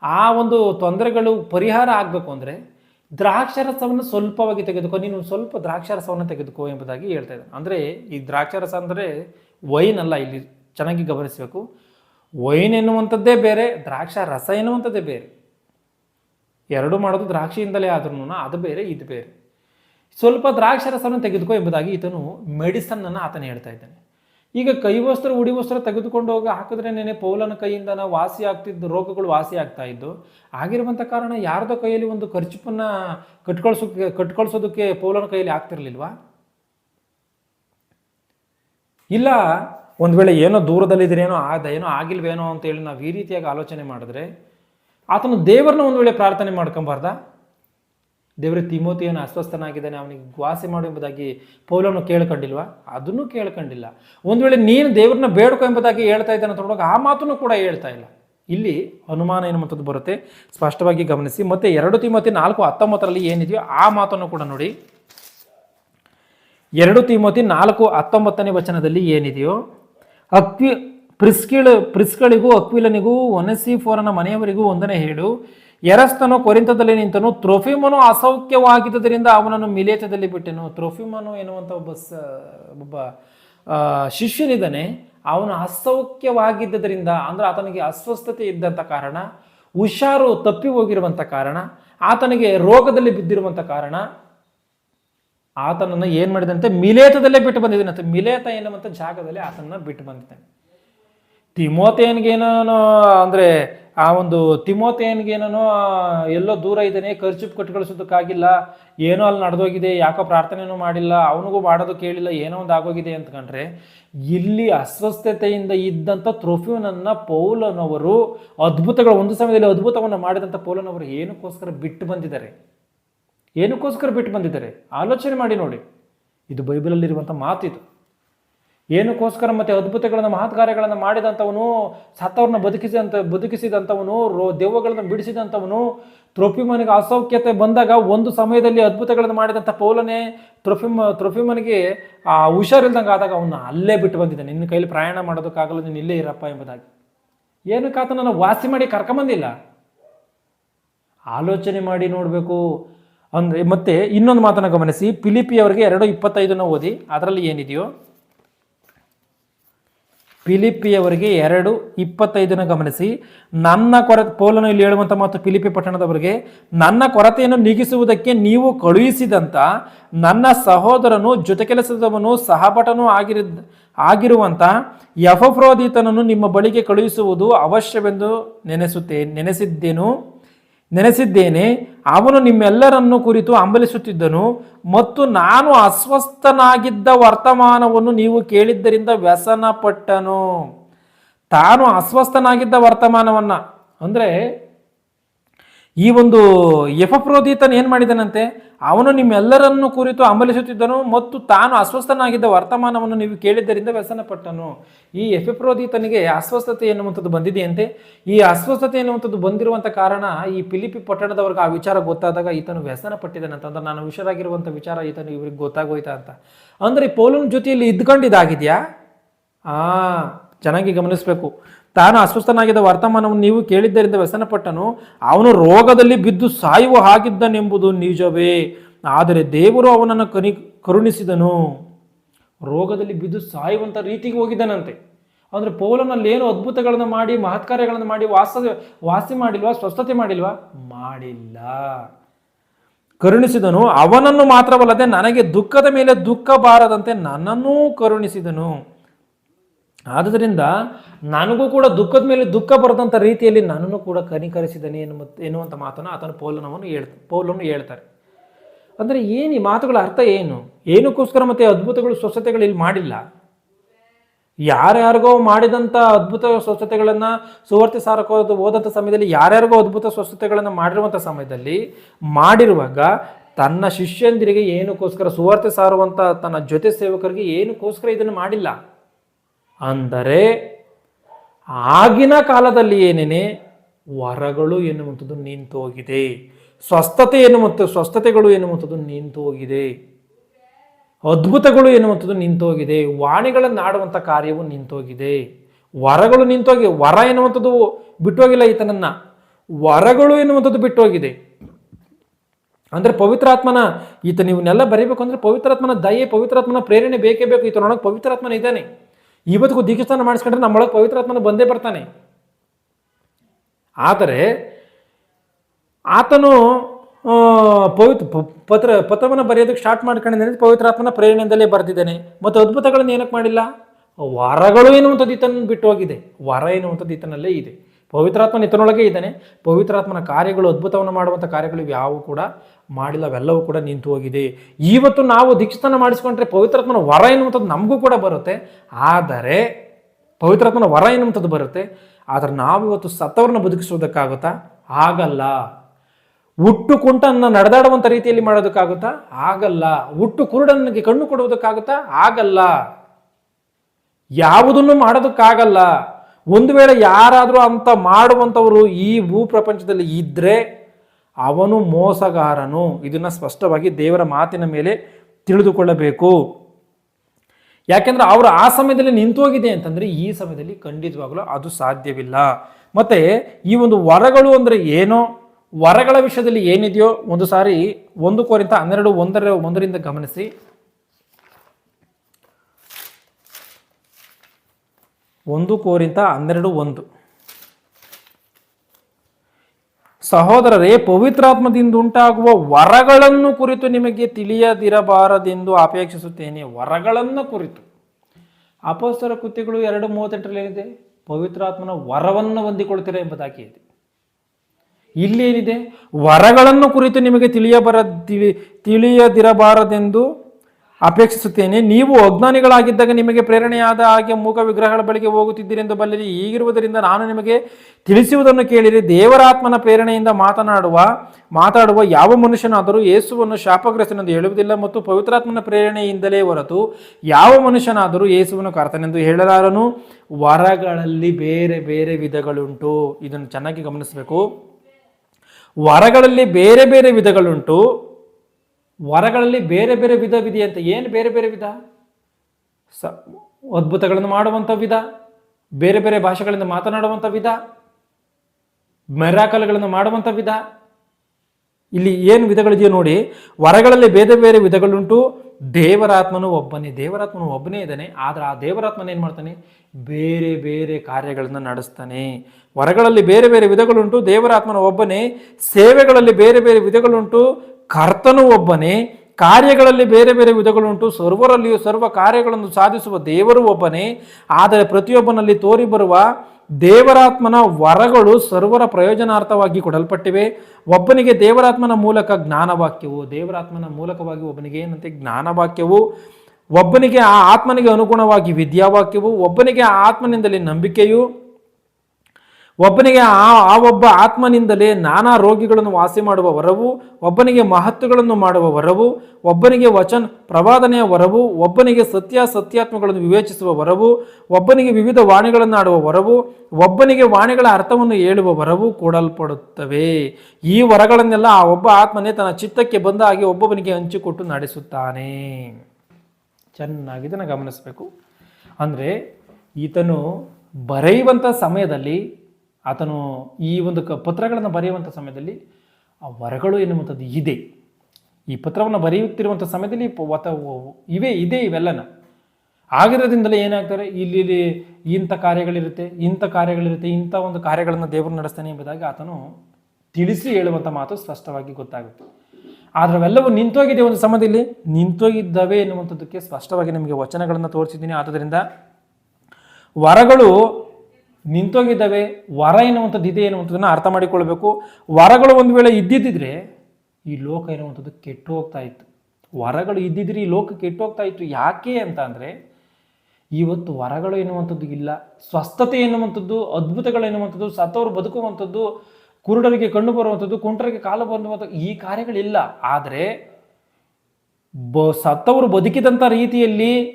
ಆ ಒಂದು ತೊಂದರೆಗಳು ಪರಿಹಾರ ಆಗಬೇಕು ಅಂದರೆ ದ್ರಾಕ್ಷಾರಸವನ್ನು ಸ್ವಲ್ಪವಾಗಿ ತೆಗೆದುಕೋ, ನೀನು ಸ್ವಲ್ಪ ದ್ರಾಕ್ಷಾರಸವನ್ನು ತೆಗೆದುಕೋ ಎಂಬುದಾಗಿ ಹೇಳ್ತಾ ಇದ್ದಾನೆ. ಅಂದರೆ ಈ ದ್ರಾಕ್ಷಾರಸ ಅಂದರೆ ವೈನ್ ಅಲ್ಲ, ಇಲ್ಲಿ ಚೆನ್ನಾಗಿ ಗಮನಿಸಬೇಕು. ವೈನ್ ಎನ್ನುವಂಥದ್ದೇ ಬೇರೆ ದ್ರಾಕ್ಷಾ ರಸ ಎನ್ನುವಂಥದ್ದೇ ಬೇರೆ. ಎರಡು ಮಾಡೋದು ದ್ರಾಕ್ಷಿಯಿಂದಲೇ ಆದ್ರೂ ಅದು ಬೇರೆ, ಇದು ಬೇರೆ. ಸ್ವಲ್ಪ ದ್ರಾಕ್ಷರಸವನ್ನು ತೆಗೆದುಕೋ ಎಂಬುದಾಗಿ ಈತನು ಮೆಡಿಸನ್ನನ್ನು ಆತನೇ ಹೇಳ್ತಾ ಇದ್ದಾನೆ. ಈಗ ಕೈ ವಸ್ತ್ರ ಉಡಿ ವಸ್ತ್ರ ತೆಗೆದುಕೊಂಡು ಹೋಗಿ ಹಾಕಿದ್ರೆ ನೆನೆ ಪೌಲನ ಕೈಯಿಂದ ವಾಸಿ ಆಗ್ತಿದ್ದ, ರೋಗಗಳು ವಾಸಿ ಆಗ್ತಾ ಇದ್ದು, ಆಗಿರುವಂಥ ಕಾರಣ ಯಾರ್ದೋ ಕೈಯಲ್ಲಿ ಒಂದು ಖರ್ಚುಪನ್ನು ಕಟ್ಕೊಳ್ಸೋಕೆ ಕಟ್ಕೊಳ್ಸೋದಕ್ಕೆ ಪೌಲನ ಕೈಯಲ್ಲಿ ಆಗ್ತಿರ್ಲಿಲ್ವಾ? ಇಲ್ಲ, ಒಂದು ವೇಳೆ ಏನೋ ದೂರದಲ್ಲಿದ್ದೀರೇನೋ ಆದ ಏನೋ ಆಗಿಲ್ವೇನೋ ಅಂತೇಳಿ ನಾವು ಈ ರೀತಿಯಾಗಿ ಆಲೋಚನೆ ಮಾಡಿದ್ರೆ, ಆತನು ದೇವರನ್ನ ಒಂದು ವೇಳೆ ಪ್ರಾರ್ಥನೆ ಮಾಡ್ಕೊಂಬಾರ್ದಾ? ದೇವರ ತಿಮೋತಿಯನ್ನು ಅಸ್ವಸ್ಥನಾಗಿದ್ದಾನೆ, ಅವನಿಗೆ ವಾಸಿ ಮಾಡು ಎಂಬುದಾಗಿ ಪೌಲನು ಕೇಳ್ಕೊಂಡಿಲ್ವಾ? ಅದನ್ನು ಕೇಳ್ಕೊಂಡಿಲ್ಲ. ಒಂದು ವೇಳೆ ನೀನು ದೇವ್ರನ್ನ ಬೇಡ್ಕೊ ಎಂಬುದಾಗಿ ಹೇಳ್ತಾ ಇದ್ದಾನೆ ತೊಗೊಂಡಾಗ ಆ ಮಾತನ್ನು ಕೂಡ ಹೇಳ್ತಾ ಇಲ್ಲ. ಇಲ್ಲಿ ಅನುಮಾನ ಎನ್ನುವಂಥದ್ದು ಬರುತ್ತೆ? ಸ್ಪಷ್ಟವಾಗಿ ಗಮನಿಸಿ, ಮತ್ತೆ ಎರಡು ತಿಮೋತಿ ನಾಲ್ಕು ಹತ್ತೊಂಬತ್ತರಲ್ಲಿ ಏನಿದೆಯೋ ಆ ಮಾತನ್ನು ಕೂಡ ನೋಡಿ. ಎರಡು ತಿಮೋತಿ ನಾಲ್ಕು ಹತ್ತೊಂಬತ್ತನೇ ವಚನದಲ್ಲಿ ಏನಿದೆಯೋ, ಅಕ್ವಿ ಪ್ರಿಸ್ಕಿಳ ಪ್ರಿಸ್ಗಳಿಗೂ ಅಕ್ವಿಲನಿಗೂ, ಒನೆಸಿಫೋರನ ಮನೆಯವರಿಗೂ ಒಂದನೇ ಹೇಳು. ಎರಸ್ತನು ಕೊರಿಂತದಲ್ಲಿ ನಿಂತನು ತ್ರೋಫಿಮನು ಅಸೌಖ್ಯವಾಗಿದ್ದರಿಂದ ಅವನನ್ನು ಮಿಲೇತದಲ್ಲಿ ಬಿಟ್ಟೆನು. ತ್ರೋಫಿಮನು ಎನ್ನುವಂಥ ಒಬ್ಬ ಸ, ಒಬ್ಬ ಶಿಷ್ಯನಿದ್ದಾನೆ. ಅವನು ಅಸೌಖ್ಯವಾಗಿದ್ದರಿಂದ, ಅಂದ್ರೆ ಆತನಿಗೆ ಅಸ್ವಸ್ಥತೆ ಇದ್ದಂಥ ಕಾರಣ, ಹುಷಾರು ತಪ್ಪಿ ಹೋಗಿರುವಂಥ ಕಾರಣ, ಆತನಿಗೆ ರೋಗದಲ್ಲಿ ಬಿದ್ದಿರುವಂಥ ಕಾರಣ, ಆತನನ್ನು ಏನು ಮಾಡಿದಂತೆ, ಮಿಲೇತದಲ್ಲೇ ಬಿಟ್ಟು ಬಂದಿದ್ದಾನಂತೆ ಮಿಲೇತ ಎನ್ನುವಂಥ ಜಾಗದಲ್ಲಿ ಆತನನ್ನ ಬಿಟ್ಟು ಬಂದಿದ್ದಾನೆ. ತಿಮೋತೇನ್ಗೇನೋ ಅಂದರೆ ಆ ಒಂದು ತಿಮೋತೇನ್ಗೇನೋ ಎಲ್ಲೋ ದೂರ ಇದ್ದಾನೆ, ಖರ್ಚು ಕಟ್ಕೊಳಿಸೋದಕ್ಕಾಗಿಲ್ಲ, ಏನೋ ಅಲ್ಲಿ ನಡೆದೋಗಿದೆ, ಯಾಕೋ ಪ್ರಾರ್ಥನೆಯೂ ಮಾಡಿಲ್ಲ, ಅವನಿಗೂ ಮಾಡೋದು ಕೇಳಿಲ್ಲ, ಏನೋ ಒಂದು ಆಗೋಗಿದೆ ಅಂತಕೊಂಡ್ರೆ ಇಲ್ಲಿ ಅಸ್ವಸ್ಥತೆಯಿಂದ ಇದ್ದಂಥ ತ್ರೋಫಿಯನನ್ನು ಪೌಲನವರು ಅದ್ಭುತಗಳು, ಒಂದು ಸಮಯದಲ್ಲಿ ಅದ್ಭುತವನ್ನು ಮಾಡಿದಂಥ ಪೌಲನವರು ಏನಕ್ಕೋಸ್ಕರ ಬಿಟ್ಟು ಬಂದಿದ್ದಾರೆ? ಏನಕ್ಕೋಸ್ಕರ ಬಿಟ್ಟು ಬಂದಿದ್ದಾರೆ? ಆಲೋಚನೆ ಮಾಡಿ ನೋಡಿ. ಇದು ಬೈಬಲಲ್ಲಿರುವಂಥ ಮಾತಿದು. ಏನಕ್ಕೋಸ್ಕರ ಮತ್ತೆ ಅದ್ಭುತಗಳನ್ನು ಮಹತ್ ಕಾರ್ಯಗಳನ್ನು ಮಾಡಿದಂಥವನು, ಸತ್ತವ್ರನ್ನ ಬದುಕಿಸಿದಂಥ, ಬದುಕಿಸಿದಂಥವನು, ರೋ, ದೆವ್ವಗಳನ್ನು ಬಿಡಿಸಿದಂಥವನು ತ್ರೋಫಿಮನಿಗೆ ಅಸೌಖ್ಯತೆ ಬಂದಾಗ ಒಂದು ಸಮಯದಲ್ಲಿ ಅದ್ಭುತಗಳನ್ನು ಮಾಡಿದಂಥ ಪೌಲನೇ ತ್ರೋಫಿಮ ತ್ರೋಫಿಮನಿಗೆ ಆ ಹುಷಾರಿಲ್ದಂಗೆ ಆದಾಗ ಅವನ್ನ ಅಲ್ಲೇ ಬಿಟ್ಟು ಬಂದಿದ್ದಾನೆ ನಿನ್ನ ಕೈಲಿ ಪ್ರಯಾಣ ಮಾಡೋದಕ್ಕಾಗಲ್ಲ, ನೀನು ಇಲ್ಲೇ ಇರಪ್ಪ ಎಂಬುದಾಗಿ. ಏನಕ್ಕೆ ನಾನು ವಾಸಿ ಮಾಡಿ ಕರ್ಕೊಂಬಂದಿಲ್ಲ? ಆಲೋಚನೆ ಮಾಡಿ ನೋಡಬೇಕು. ಅಂದರೆ ಮತ್ತೆ ಇನ್ನೊಂದು ಮಾತನ್ನು ಗಮನಿಸಿ ಪಿಲಿಪಿಯವರಿಗೆ ಎರಡು ಇಪ್ಪತ್ತೈದನ್ನು ಓದಿ, ಅದರಲ್ಲಿ ಏನಿದೆಯೋ? ಫಿಲಿಪಿಯವರಿಗೆ ಎರಡು ಇಪ್ಪತ್ತೈದನ್ನು ಗಮನಿಸಿ. ನನ್ನ ಕೊರತೆ ಪೌಲನು ಇಲ್ಲಿ ಹೇಳುವಂಥ ಮತ್ತು ಫಿಲಿಪಿ ಪಟ್ಟಣದವರಿಗೆ, ನನ್ನ ಕೊರತೆಯನ್ನು ನೀಗಿಸುವುದಕ್ಕೆ ನೀವು ಕಳುಹಿಸಿದಂಥ ನನ್ನ ಸಹೋದರನು ಜೊತೆ ಕೆಲಸದವನು ಸಹಪಟನೂ ಆಗಿರ ಆಗಿರುವಂಥ ಯಫಪ್ರೋದಿತನನ್ನು ನಿಮ್ಮ ಬಳಿಗೆ ಕಳುಹಿಸುವುದು ಅವಶ್ಯವೆಂದು ನೆನೆಸುತ್ತೇ, ನೆನೆಸಿದ್ದೇನು? ನೆನೆಸಿದ್ದೇನೆ, ಅವನು ನಿಮ್ಮೆಲ್ಲರನ್ನು ಕುರಿತು ಅಂಬಲಿಸುತ್ತಿದ್ದನು ಮತ್ತು ನಾನು ಅಸ್ವಸ್ಥನಾಗಿದ್ದ ವರ್ತಮಾನವನ್ನು ನೀವು ಕೇಳಿದ್ದರಿಂದ ವ್ಯಸನಪಟ್ಟನು. ತಾನು ಅಸ್ವಸ್ಥನಾಗಿದ್ದ ವರ್ತಮಾನವನ್ನು, ಅಂದರೆ ಈ ಒಂದು ಯಫಪ್ರೋದಿತನ್ ಏನು ಮಾಡಿದನಂತೆ? ಅವನು ನಿಮ್ಮೆಲ್ಲರನ್ನು ಕುರಿತು ಅಮಲಿಸುತ್ತಿದ್ದನು ಮತ್ತು ತಾನು ಅಸ್ವಸ್ಥನಾಗಿದ್ದ ವರ್ತಮಾನವನ್ನು ನೀವು ಕೇಳಿದ್ದರಿಂದ ವ್ಯಸನಪಟ್ಟನು. ಈ ಎಫೆಪ್ರೋದಿತನಿಗೆ ಅಸ್ವಸ್ಥತೆ ಎನ್ನುವಂಥದ್ದು ಬಂದಿದೆಯಂತೆ? ಈ ಅಸ್ವಸ್ಥತೆ ಎನ್ನುವಂಥದ್ದು ಬಂದಿರುವಂಥ ಕಾರಣ ಈ ಪಿಲಿಪಿ ಪಟ್ಟಣದವ್ರಿಗೆ ಆ ವಿಚಾರ ಗೊತ್ತಾದಾಗ ಈತನು ವ್ಯಸನ ಪಟ್ಟಿದ್ದಾನಂತ ನಾನು ಹುಷಾರಾಗಿರುವಂಥ ವಿಚಾರ ಈತನು ಇವ್ರಿಗೆ ಗೊತ್ತಾಗೋಯ್ತಾ ಅಂತ. ಅಂದರೆ ಪೌಲನ ಜೊತೆಯಲ್ಲಿ ಇದ್ಕೊಂಡಿದ್ದಾಗಿದೆಯಾ? ಆ, ಚೆನ್ನಾಗಿ ಗಮನಿಸಬೇಕು. ತಾನು ಅಸ್ವಸ್ಥನಾಗಿದ್ದ ವರ್ತಮಾನವನ್ನು ನೀವು ಕೇಳಿದ್ದರಿಂದ ವ್ಯಸನಪಟ್ಟನು. ಅವನು ರೋಗದಲ್ಲಿ ಬಿದ್ದು ಸಾಯುವ ಹಾಗಿದ್ದನೆಂಬುದು ನಿಜವೇ. ಆದರೆ ದೇವರು ಅವನನ್ನು ಕನಿ ಕರುಣಿಸಿದನು. ರೋಗದಲ್ಲಿ ಬಿದ್ದು ಸಾಯುವಂಥ ರೀತಿಗೆ ಹೋಗಿದ್ದಾನಂತೆ. ಅಂದರೆ ಪೌಲನಲ್ಲಿ ಏನು ಅದ್ಭುತಗಳನ್ನು ಮಾಡಿ, ಮಹತ್ಕಾರ್ಯಗಳನ್ನು ಮಾಡಿ, ವಾಸ, ವಾಸಿ ಮಾಡಿಲ್ವಾ, ಸ್ವಸ್ಥತೆ ಮಾಡಿಲ್ವಾ? ಮಾಡಿಲ್ಲ. ಕರುಣಿಸಿದನು. ಅವನನ್ನು ಮಾತ್ರವಲ್ಲದೆ ನನಗೆ ದುಃಖದ ಮೇಲೆ ದುಃಖ ಬಾರದಂತೆ ನನ್ನನ್ನೂ ಕರುಣಿಸಿದನು. ಆದುದರಿಂದ ನನಗೂ ಕೂಡ ದುಃಖದ ಮೇಲೆ ದುಃಖ ಬರದಂಥ ರೀತಿಯಲ್ಲಿ ನನ್ನನ್ನು ಕೂಡ ಕನಿಕರಿಸಿದನೆ ಎನ್ನುವ ಎನ್ನುವಂಥ ಮಾತನ್ನು ಆತನ ಪೌಲನವನ್ನು ಹೇಳ್ ಪೌಲನ್ನು ಹೇಳ್ತಾರೆ. ಅಂದರೆ ಏನು ಈ ಮಾತುಗಳ ಅರ್ಥ ಏನು? ಏನಕ್ಕೋಸ್ಕರ ಮತ್ತೆ ಅದ್ಭುತಗಳು ಸ್ವಚ್ಛತೆಗಳು ಇಲ್ಲಿ ಮಾಡಿಲ್ಲ? ಯಾರ್ಯಾರಿಗೋ ಮಾಡಿದಂಥ ಅದ್ಭುತ ಸ್ವಚ್ಛತೆಗಳನ್ನು ಸುವರ್ತಿ ಸಾರಕೋ ಓದಂಥ ಸಮಯದಲ್ಲಿ ಯಾರ್ಯಾರಿಗೋ ಅದ್ಭುತ ಸ್ವಚ್ಛತೆಗಳನ್ನು ಮಾಡಿರುವಂಥ ಸಮಯದಲ್ಲಿ ಮಾಡಿರುವಾಗ ತನ್ನ ಶಿಷ್ಯಂದಿರಿಗೆ ಏನಕ್ಕೋಸ್ಕರ ಸುವಾರ್ತೆ ಸಾರುವಂಥ ತನ್ನ ಜೊತೆ ಸೇವಕರಿಗೆ ಏನಕ್ಕೋಸ್ಕರ ಇದನ್ನು ಮಾಡಿಲ್ಲ? ಅಂದರೆ ಆಗಿನ ಕಾಲದಲ್ಲಿ ಏನೇನೆ? ವರಗಳು ಎನ್ನುವಂಥದ್ದು ನಿಂತು ಹೋಗಿದೆ. ಸ್ವಸ್ಥತೆ ಎನ್ನುವಂಥ, ಸ್ವಸ್ಥತೆಗಳು ಎನ್ನುವಂಥದ್ದು ನಿಂತು ಹೋಗಿದೆ. ಅದ್ಭುತಗಳು ಎನ್ನುವಂಥದ್ದು ನಿಂತೋಗಿದೆ ವಾಣಿಗಳನ್ನು ಆಡುವಂಥ ಕಾರ್ಯವು ನಿಂತೋಗಿದೆ ವರಗಳು ನಿಂತೋಗಿ ವರ ಎನ್ನುವಂಥದ್ದು ಬಿಟ್ಟೋಗಿಲ್ಲ ಈತನನ್ನ. ವರಗಳು ಎನ್ನುವಂಥದ್ದು ಬಿಟ್ಟೋಗಿದೆ ಅಂದರೆ ಪವಿತ್ರಾತ್ಮನ ಈತ ನೀವನ್ನೆಲ್ಲ ಬರೀಬೇಕು ಅಂದರೆ ಪವಿತ್ರಾತ್ಮನ ದಯೆ, ಪವಿತ್ರಾತ್ಮನ ಪ್ರೇರಣೆ ಬೇಕೇ ಬೇಕು. ಈತನೊಳಗೆ ಪವಿತ್ರಾತ್ಮನ ಇದ್ದಾನೆ ಇವತ್ತಿಗೂ ದೀಕ್ಷಾಸ್ನಾನ ಮಾಡಿಸ್ಕೊಂಡ್ರೆ ನಮ್ಮೊಳಗೆ ಪವಿತ್ರಾತ್ಮನ ಬಂದೇ ಬರ್ತಾನೆ. ಆದರೆ ಆತನು ಪವಿತ್ರ ಪತ್ರ, ಪತ್ರವನ್ನು ಬರೆಯೋದಕ್ಕೆ ಸ್ಟಾರ್ಟ್ ಮಾಡ್ಕೊಂಡಿದ್ದಾನೆ ಪವಿತ್ರಾತ್ಮನ ಪ್ರೇರಣೆಯಿಂದಲೇ ಬರೆದಿದ್ದೇನೆ. ಮತ್ತು ಅದ್ಭುತಗಳನ್ನು ಏನಕ್ಕೆ ಮಾಡಿಲ್ಲ? ವರಗಳು ಎನ್ನುವಂಥದ್ದು ಈತನ ಬಿಟ್ಟು ಹೋಗಿದೆ. ವರ ಎನ್ನುವಂಥದ್ದು ಈತನಲ್ಲೇ ಇದೆ. ಪವಿತ್ರಾತ್ಮನ ಇತನೊಳಗೆ ಇದ್ದಾನೆ. ಪವಿತ್ರಾತ್ಮನ ಕಾರ್ಯಗಳು, ಅದ್ಭುತವನ್ನು ಮಾಡುವಂಥ ಕಾರ್ಯಗಳು ಯಾವು ಕೂಡ ಮಾಡಿಲ್ಲ, ಅವೆಲ್ಲವೂ ಕೂಡ ನಿಂತು ಹೋಗಿದೆ. ಇವತ್ತು ನಾವು ದೀಕ್ಷಿತನ ಮಾಡಿಸ್ಕೊಂಡ್ರೆ ಪವಿತ್ರಾತ್ಮನ ವರ ಎನ್ನುವಂಥದ್ದು ನಮಗೂ ಕೂಡ ಬರುತ್ತೆ. ಆದರೆ ಪವಿತ್ರಾತ್ಮನ ವರ ಎನ್ನುವಂಥದ್ದು ಬರುತ್ತೆ. ಆದರೆ ನಾವು ಇವತ್ತು ಸತ್ತವ್ರನ್ನ ಬದುಕಿಸೋದಕ್ಕಾಗುತ್ತಾ ಆಗಲ್ಲ. ಹುಟ್ಟು ಕುಂಟನ್ನು ನಡೆದಾಡುವಂಥ ರೀತಿಯಲ್ಲಿ ಮಾಡೋದಕ್ಕಾಗುತ್ತಾ? ಆಗಲ್ಲ. ಹುಟ್ಟು ಕುರುಡನಿಗೆ ಕಣ್ಣು ಕೊಡುವುದಕ್ಕಾಗುತ್ತಾ? ಆಗಲ್ಲ. ಯಾವುದನ್ನು ಮಾಡೋದಕ್ಕಾಗಲ್ಲ. ಒಂದು ವೇಳೆ ಯಾರಾದರೂ ಅಂತ ಮಾಡುವಂಥವರು ಈ ಭೂಪ್ರಪಂಚದಲ್ಲಿ ಇದ್ದರೆ ಅವನು ಮೋಸಗಾರನು. ಇದನ್ನು ಸ್ಪಷ್ಟವಾಗಿ ದೇವರ ಮಾತಿನ ಮೇಲೆ ತಿಳಿದುಕೊಳ್ಳಬೇಕು. ಯಾಕೆಂದ್ರೆ ಅವರು ಆ ಸಮಯದಲ್ಲಿ ನಿಂತೋಗಿದೆ ಅಂತಂದ್ರೆ ಈ ಸಮಯದಲ್ಲಿ ಖಂಡಿತವಾಗಲೂ ಅದು ಸಾಧ್ಯವಿಲ್ಲ. ಮತ್ತೆ ಈ ಒಂದು ವರಗಳು ಅಂದ್ರೆ ಏನೋ, ವರಗಳ ವಿಷಯದಲ್ಲಿ ಏನಿದೆಯೋ, ಒಂದು ಸಾರಿ ಒಂದು ಕೋರಿಂದ ಹನ್ನೆರಡು ಒಂದರ, ಒಂದರಿಂದ ಗಮನಿಸಿ. ಒಂದು ಕೋರಿಂತ ಹನ್ನೆರಡು ಒಂದು. ಸಹೋದರರೇ ಪವಿತ್ರಾತ್ಮದಿಂದ ಉಂಟಾಗುವ ವರಗಳನ್ನು ಕುರಿತು ನಿಮಗೆ ತಿಳಿಯದಿರಬಾರದೆಂದು ಅಪೇಕ್ಷಿಸುತ್ತೇನೆ. ವರಗಳನ್ನು ಕುರಿತು. ಅಪೋಸ್ತರ ಕೃತಿಗಳು ಎರಡು ಮೂವತ್ತೆಂಟರಲ್ಲಿ ಏನಿದೆ ಪವಿತ್ರಾತ್ಮನ ವರವನ್ನು ಹೊಂದಿಕೊಳ್ತೀರಾ ಎಂಬುದಾಗಿ ಇದೆ ಇಲ್ಲೇನಿದೆ? ವರಗಳನ್ನು ಕುರಿತು ನಿಮಗೆ ತಿಳಿಯಬರ ತಿಳಿ ತಿಳಿಯದಿರಬಾರದೆಂದು ಅಪೇಕ್ಷಿಸುತ್ತೇನೆ. ನೀವು ಅಜ್ಞಾನಿಗಳಾಗಿದ್ದಾಗ ನಿಮಗೆ ಪ್ರೇರಣೆಯಾದ ಹಾಗೆ ಮೂಕ ವಿಗ್ರಹಗಳ ಬಳಿಗೆ ಹೋಗುತ್ತಿದ್ದೀರೆಂದು ಬಲ್ಲಿರಿ ಈಗಿರುವುದರಿಂದ ನಾನು ನಿಮಗೆ ತಿಳಿಸುವುದನ್ನು ಕೇಳಿರಿ. ದೇವರಾತ್ಮನ ಪ್ರೇರಣೆಯಿಂದ ಮಾತನಾಡುವ, ಮಾತಾಡುವ ಯಾವ ಮನುಷ್ಯನಾದರೂ ಯೇಸುವನ್ನು ಶಾಪಗ್ರಸ್ತನೆಂದು ಹೇಳುವುದಿಲ್ಲ ಮತ್ತು ಪವಿತ್ರಾತ್ಮನ ಪ್ರೇರಣೆಯಿಂದಲೇ ಹೊರತು ಯಾವ ಮನುಷ್ಯನಾದರೂ ಯೇಸುವನ್ನು ಕರ್ತನೆಂದು ಹೇಳಲಾರನು. ವರಗಳಲ್ಲಿ ಬೇರೆ ಬೇರೆ ವಿಧಗಳುಂಟು. ಇದನ್ನು ಚೆನ್ನಾಗಿ ಗಮನಿಸಬೇಕು. ವರಗಳಲ್ಲಿ ಬೇರೆ ಬೇರೆ ವಿಧಗಳುಂಟು. ವರಗಳಲ್ಲಿ ಬೇರೆ ಬೇರೆ ವಿಧವಿದೆ ಅಂತ ಏನು ಬೇರೆ ಬೇರೆ ವಿಧ? ಸ ಅದ್ಭುತಗಳನ್ನು ಮಾಡುವಂಥ ವಿಧ, ಬೇರೆ ಬೇರೆ ಭಾಷೆಗಳಿಂದ ಮಾತನಾಡುವಂಥ ವಿಧ, ಮೆರಾಕಲ್ಗಳನ್ನು ಮಾಡುವಂಥ ವಿಧ. ಇಲ್ಲಿ ಏನು ವಿಧಗಳಿದೆಯೋ ನೋಡಿ, ವರಗಳಲ್ಲಿ ಬೇರೆ ಬೇರೆ ವಿಧಗಳುಂಟು. ದೇವರಾತ್ಮನು ಒಬ್ಬನೇ ದೇವರಾತ್ಮನು ಒಬ್ಬನೇ ಇದ್ದಾನೆ, ಆದರೆ ಆ ದೇವರಾತ್ಮನ ಏನು ಮಾಡ್ತಾನೆ? ಬೇರೆ ಬೇರೆ ಕಾರ್ಯಗಳನ್ನು ನಡೆಸ್ತಾನೆ. ವರಗಳಲ್ಲಿ ಬೇರೆ ಬೇರೆ ವಿಧಗಳುಂಟು, ದೇವರಾತ್ಮನ ಒಬ್ಬನೇ. ಸೇವೆಗಳಲ್ಲಿ ಬೇರೆ ಬೇರೆ ವಿಧಗಳುಂಟು ಕರ್ತನು ಒಬ್ಬನೇ, ಕಾರ್ಯಗಳಲ್ಲಿ ಬೇರೆ ಬೇರೆ ವಿಧಗಳುಂಟು, ಸರ್ವರಲ್ಲಿಯೂ ಸರ್ವ ಕಾರ್ಯಗಳನ್ನು ಸಾಧಿಸುವ ದೇವರು ಒಬ್ಬನೇ, ಆದರೆ ಪ್ರತಿಯೊಬ್ಬನಲ್ಲಿ ತೋರಿ ಬರುವ ದೇವರಾತ್ಮನ ವರಗಳು ಸರ್ವರ ಪ್ರಯೋಜನಾರ್ಥವಾಗಿ ಕೊಡಲ್ಪಟ್ಟಿವೆ. ಒಬ್ಬನಿಗೆ ದೇವರಾತ್ಮನ ಮೂಲಕ ಜ್ಞಾನವಾಕ್ಯವು, ದೇವರಾತ್ಮನ ಮೂಲಕವಾಗಿ ಒಬ್ಬನಿಗೆ ಏನಂತೆ? ಜ್ಞಾನವಾಕ್ಯವು. ಒಬ್ಬನಿಗೆ ಆ ಆತ್ಮನಿಗೆ ಅನುಗುಣವಾಗಿ ವಿದ್ಯಾವಾಕ್ಯವು, ಒಬ್ಬನಿಗೆ ಆ ಆತ್ಮನಿಂದಲೇ ನಂಬಿಕೆಯು. ಒಬ್ಬನಿಗೆ ಆ ಆ ಒಬ್ಬ ಆತ್ಮನಿಂದಲೇ ನಾನಾ ರೋಗಿಗಳನ್ನು ವಾಸಿ ಮಾಡುವ ವರವು, ಒಬ್ಬನಿಗೆ ಮಹತ್ವಗಳನ್ನು ಮಾಡುವ ವರವು, ಒಬ್ಬನಿಗೆ ವಚನ, ಪ್ರವಾದನೆಯ ವರವು, ಒಬ್ಬನಿಗೆ ಸತ್ಯ, ಸತ್ಯಾತ್ಮಗಳನ್ನು ವಿವೇಚಿಸುವ ವರವು, ಒಬ್ಬನಿಗೆ ವಿವಿಧ ವಾಣಿಗಳನ್ನು ಆಡುವ ವರವು, ಒಬ್ಬನಿಗೆ ವಾಣಿಗಳ ಅರ್ಥವನ್ನು ಹೇಳುವ ವರವು ಕೊಡಲ್ಪಡುತ್ತವೆ. ಈ ವರಗಳನ್ನೆಲ್ಲ ಆ ಒಬ್ಬ ಆತ್ಮನೇ ತನ್ನ ಚಿತ್ತಕ್ಕೆ ಬಂದ ಹಾಗೆ ಒಬ್ಬೊಬ್ಬನಿಗೆ ಹಂಚಿಕೊಟ್ಟು ನಡೆಸುತ್ತಾನೆ. ಚೆನ್ನಾಗಿ ಇದನ್ನು ಗಮನಿಸಬೇಕು. ಅಂದರೆ ಈತನು ಬರೆಯುವಂಥ ಸಮಯದಲ್ಲಿ ಆತನು ಈ ಒಂದು ಕ ಪತ್ರಗಳನ್ನು ಬರೆಯುವಂಥ ಸಮಯದಲ್ಲಿ ಆ ವರಗಳು ಎನ್ನುವಂಥದ್ದು ಇದೆ. ಈ ಪತ್ರವನ್ನು ಬರೆಯುತ್ತಿರುವಂಥ ಸಮಯದಲ್ಲಿ ವತ ಇವೆ, ಇದೆ ಇವೆಲ್ಲನ. ಆಗಿರೋದ್ರಿಂದಲೇ ಏನಾಗ್ತಾರೆ? ಇಲ್ಲಿ ಇಲ್ಲಿ ಇಂಥ ಕಾರ್ಯಗಳಿರುತ್ತೆ ಇಂಥ ಕಾರ್ಯಗಳಿರುತ್ತೆ, ಇಂಥ ಒಂದು ಕಾರ್ಯಗಳನ್ನು ದೇವರು ನಡೆಸ್ತಾನೆ ಎಂಬುದಾಗಿ ಆತನು ತಿಳಿಸಿ ಹೇಳುವಂಥ ಮಾತು ಸ್ಪಷ್ಟವಾಗಿ ಗೊತ್ತಾಗುತ್ತೆ. ಆದರೆ ಅವೆಲ್ಲವೂ ನಿಂತೋಗಿದೆ ಒಂದು ಸಮಯದಲ್ಲಿ. ನಿಂತೋಗಿದ್ದಾವೆ ಎನ್ನುವಂಥದ್ದಕ್ಕೆ ಸ್ಪಷ್ಟವಾಗಿ ನಿಮಗೆ ವಚನಗಳನ್ನು ತೋರಿಸಿದ್ದೀನಿ. ಆದ್ದರಿಂದ ವರಗಳು ನಿಂತೋಗಿದ್ದಾವೆ, ವರ ಎನ್ನುವಂಥದ್ದು ಇದೆ ಎನ್ನುವಂಥದ್ದನ್ನು ಅರ್ಥ ಮಾಡಿಕೊಳ್ಬೇಕು. ವರಗಳು ಒಂದು ವೇಳೆ ಇದ್ದಿದ್ದಿದ್ರೆ ಈ ಲೋಕ ಎನ್ನುವಂಥದ್ದು ಕೆಟ್ಟು ಹೋಗ್ತಾ ಇತ್ತು. ವರಗಳು ಇದ್ದಿದ್ರೆ ಈ ಲೋಕ ಕೆಟ್ಟು ಹೋಗ್ತಾ ಇತ್ತು. ಯಾಕೆ ಅಂತ ಅಂದರೆ, ಇವತ್ತು ವರಗಳು ಎನ್ನುವಂಥದ್ದು ಇಲ್ಲ. ಸ್ವಸ್ಥತೆ ಎನ್ನುವಂಥದ್ದು, ಅದ್ಭುತಗಳು ಎನ್ನುವಂಥದ್ದು, ಸತ್ತವರು ಬದುಕುವಂಥದ್ದು, ಕುರುಡರಿಗೆ ಕಣ್ಣು ಬರುವಂಥದ್ದು, ಕುಂಟರಿಗೆ ಕಾಲು ಬರುವಂಥದ್ದು ಈ ಕಾರ್ಯಗಳಿಲ್ಲ. ಆದರೆ, ಬ, ಸತ್ತವರು ಬದುಕಿದಂಥ ರೀತಿಯಲ್ಲಿ,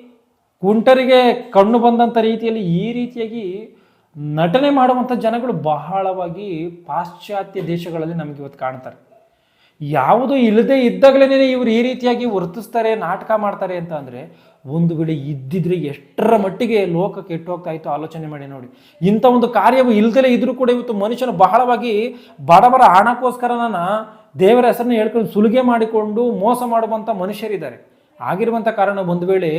ಕುಂಟರಿಗೆ ಕಣ್ಣು ಬಂದಂಥ ರೀತಿಯಲ್ಲಿ ಈ ರೀತಿಯಾಗಿ ನಟನೆ ಮಾಡುವಂಥ ಜನಗಳು ಬಹಳವಾಗಿ ಪಾಶ್ಚಾತ್ಯ ದೇಶಗಳಲ್ಲಿ ನಮಗೆ ಇವತ್ತು ಕಾಣ್ತಾರೆ. ಯಾವುದು ಇಲ್ಲದೆ ಇದ್ದಾಗಲೇ ಇವರು ಈ ರೀತಿಯಾಗಿ ವರ್ತಿಸ್ತಾರೆ ನಾಟಕ ಮಾಡ್ತಾರೆ ಅಂತ ಅಂದರೆ ಒಂದು ವೇಳೆ ಇದ್ದಿದ್ರೆ ಎಷ್ಟರ ಮಟ್ಟಿಗೆ ಲೋಕ ಕೆಟ್ಟೋಗ್ತಾ ಇತ್ತು ಆಲೋಚನೆ ಮಾಡಿ ನೋಡಿ. ಇಂಥ ಒಂದು ಕಾರ್ಯವು ಇಲ್ದಲೇ ಇದ್ರೂ ಕೂಡ ಇವತ್ತು ಮನುಷ್ಯನು ಬಹಳವಾಗಿ ಬಡವರ ನಾನು ದೇವರ ಹೆಸರನ್ನ ಹೇಳ್ಕೊಂಡು ಸುಲಿಗೆ ಮಾಡಿಕೊಂಡು ಮೋಸ ಮಾಡುವಂಥ ಮನುಷ್ಯರಿದ್ದಾರೆ. ಆಗಿರುವಂಥ ಕಾರಣ ಒಂದು ವೇಳೆ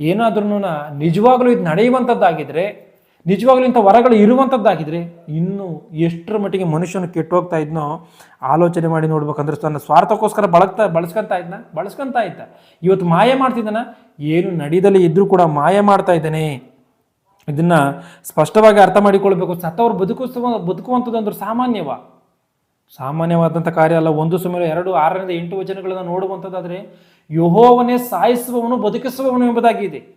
ಏನಾದ್ರೂ ನಿಜವಾಗ್ಲೂ ಇದು ನಡೆಯುವಂಥದ್ದಾಗಿದ್ರೆ ನಿಜವಾಗ್ಲೂ ಇಂಥ ವರಗಳು ಇರುವಂಥದ್ದಾಗಿದ್ರೆ ಇನ್ನು ಎಷ್ಟರ ಮಟ್ಟಿಗೆ ಮನುಷ್ಯನ ಕೆಟ್ಟು ಹೋಗ್ತಾ ಇದ್ನೋ ಆಲೋಚನೆ ಮಾಡಿ ನೋಡ್ಬೇಕಂದ್ರೆ ತನ್ನ ಸ್ವಾರ್ಥಕ್ಕೋಸ್ಕರ ಬಳಕ್ತಾ, ಬಳಸ್ಕೊಂತ ಇದ್ನ, ಬಳಸ್ಕೊಂತ ಇದ್ದ. ಇವತ್ತು ಮಾಯ ಮಾಡ್ತಿದ್ದಾನ, ಏನು ನಡೀದಲ್ಲಿ ಇದ್ರೂ ಕೂಡ ಮಾಯ ಮಾಡ್ತಾ ಇದ್ದಾನೆ. ಇದನ್ನ ಸ್ಪಷ್ಟವಾಗಿ ಅರ್ಥ ಮಾಡಿಕೊಳ್ಬೇಕು. ಸತ್ತವರು ಬದುಕಿಸುವ, ಬದುಕುವಂಥದ್ದು ಅಂದ್ರೆ ಸಾಮಾನ್ಯವ. ಸಾಮಾನ್ಯವಾದಂಥ ಕಾರ್ಯ ಅಲ್ಲ. ಒಂದು ಸುಮಾರು ಎರಡು ಆರರಿಂದ ಎಂಟು ವಚನಗಳನ್ನು ನೋಡುವಂಥದ್ದಾದರೆ ಯಹೋವನೇ ಸಾಯಿಸುವವನು, ಬದುಕಿಸುವವನು ಎಂಬುದಾಗಿದೆ